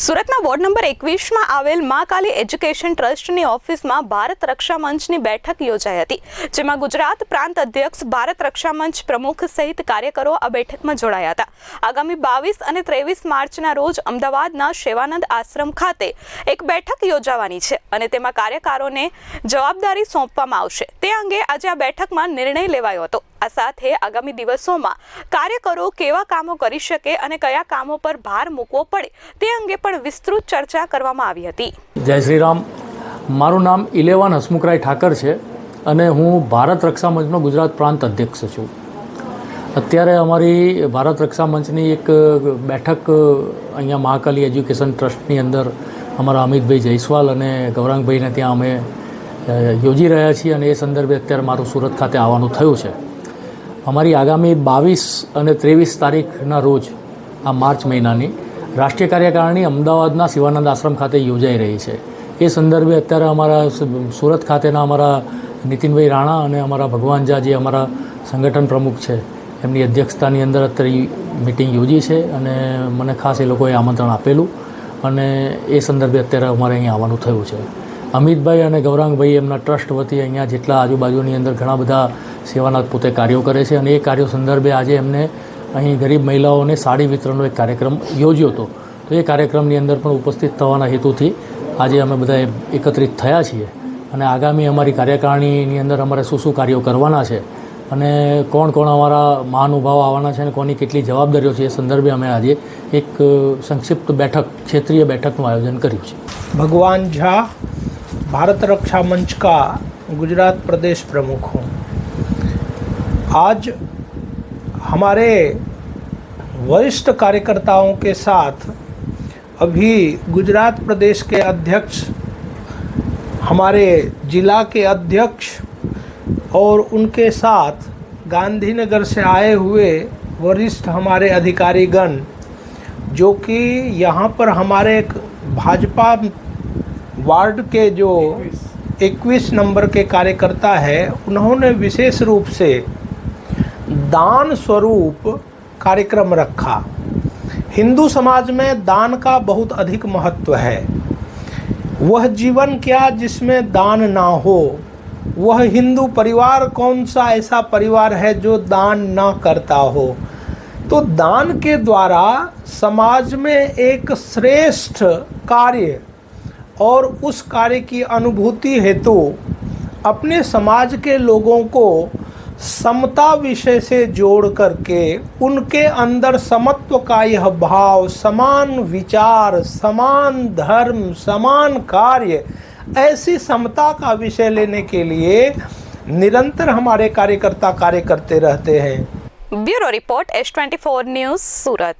સુરતના ward number એકવીસમાં આવેલ મા કાલી એજ્યુકેશન ટ્રસ્ટની ઓફિસમાં ભારત રક્ષા મંચની બેઠક યોજાઈ હતી, જેમાં ગુજરાત પ્રાંત અધ્યક્ષ ભારત રક્ષા મંચ પ્રમુખ સહિત કાર્યકરો આ બેઠકમાં જોડાયા હતા. આગામી બાવીસ અને ત્રેવીસ માર્ચના રોજ અમદાવાદના શેવાનંદ આશ્રમ ખાતે એક બેઠક યોજાવાની છે અને તેમાં કાર્યકરોને જવાબદારી સોંપવામાં આવશે. તે અંગે આજે આ બેઠકમાં નિર્ણય લેવાયો હતો. આ સાથે આગામી દિવસોમાં કાર્યકરો કેવા કામો કરી શકે અને કયા કામો પર ભાર મૂકવો પડે તે અંગે પણ વિસ્તૃત ચર્ચા કરવામાં આવી હતી. જય શ્રી રામ મારું નામ ઇલેવાન હસમુખરાય ઠાકર છે અને હું ભારત રક્ષા મંચનો ગુજરાત પ્રાંત અધ્યક્ષ છું. અત્યારે અમારી ભારત રક્ષા મંચની એક બેઠક અહીંયા મહાકાલી એજ્યુકેશન ટ્રસ્ટની અંદર અમારા અમિતભાઈ જયસ્વાલ અને ગૌરાંગભાઈને ત્યાં અમે યોજી રહ્યા છીએ અને એ સંદર્ભે અત્યારે મારું સુરત ખાતે આવવાનું થયું છે. અમારી આગામી બાવીસ અને ત્રેવીસ તારીખના રોજ, આ માર્ચ મહિનાની રાષ્ટ્રીય કાર્યકારિણી અમદાવાદના શિવાનંદ આશ્રમ ખાતે યોજાઈ રહી છે. એ સંદર્ભે અત્યારે અમારા સુરત ખાતેના અમારા નીતિનભાઈ રાણા અને અમારા ભગવાનજા જે અમારા સંગઠન પ્રમુખ છે. એમની અધ્યક્ષતાની અંદર અત્યારે મિટિંગ યોજી છે અને મને ખાસ એ લોકોએ આમંત્રણ આપેલું અને એ સંદર્ભે અત્યારે અમારે અહીંયા આવવાનું થયું છે. અમિતભાઈ અને ગૌરાંગભાઈ એમના ટ્રસ્ટ વતી અહીંયા જેટલા આજુબાજુની અંદર ઘણા બધા સેવાના પોતે કાર્યો કરે છે અને એ કાર્યો સંદર્ભે આજે એમને અહીં ગરીબ મહિલાઓને સાડી વિતરણનો એક કાર્યક્રમ યોજ્યો હતો. તો એ કાર્યક્રમની અંદર પણ ઉપસ્થિત થવાના હેતુથી આજે અમે બધા એકત્રિત થયા છીએ અને આગામી અમારી કાર્યકારિણીની અંદર અમારે શું શું કાર્યો કરવાના છે અને કોણ કોણ અમારા મહાનુભાવ આવવાના છે અને કોની કેટલી જવાબદારીઓ છે એ સંદર્ભે અમે આજે એક સંક્ષિપ્ત બેઠક, ક્ષેત્રીય બેઠકનું આયોજન કર્યું છે. ભગવાન ઝા, ભારત રક્ષા મંચ કા ગુજરાત પ્રદેશ પ્રમુખ હું. આજ हमारे वरिष्ठ कार्यकर्ताओं के साथ अभी गुजरात प्रदेश के अध्यक्ष हमारे जिला के अध्यक्ष और उनके साथ गांधीनगर से आए हुए वरिष्ठ हमारे अधिकारीगण जो कि यहाँ पर हमारे एक भाजपा वार्ड के जो 21 नंबर के कार्यकर्ता है उन्होंने विशेष रूप से दान स्वरूप कार्यक्रम रखा। हिंदू समाज में दान का बहुत अधिक महत्व है। वह जीवन क्या जिसमें दान ना हो? वह हिंदू परिवार कौन सा ऐसा परिवार है जो दान ना करता हो? तो दान के द्वारा समाज में एक श्रेष्ठ कार्य और उस कार्य की अनुभूति हेतु अपने समाज के लोगों को समता विषय से जोड़ करके उनके अंदर समत्व का यह भाव, समान विचार, समान धर्म, समान कार्य, ऐसी समता का विषय लेने के लिए निरंतर हमारे कार्यकर्ता कार्य करते रहते हैं। Bureau report S twenty four news, Surat.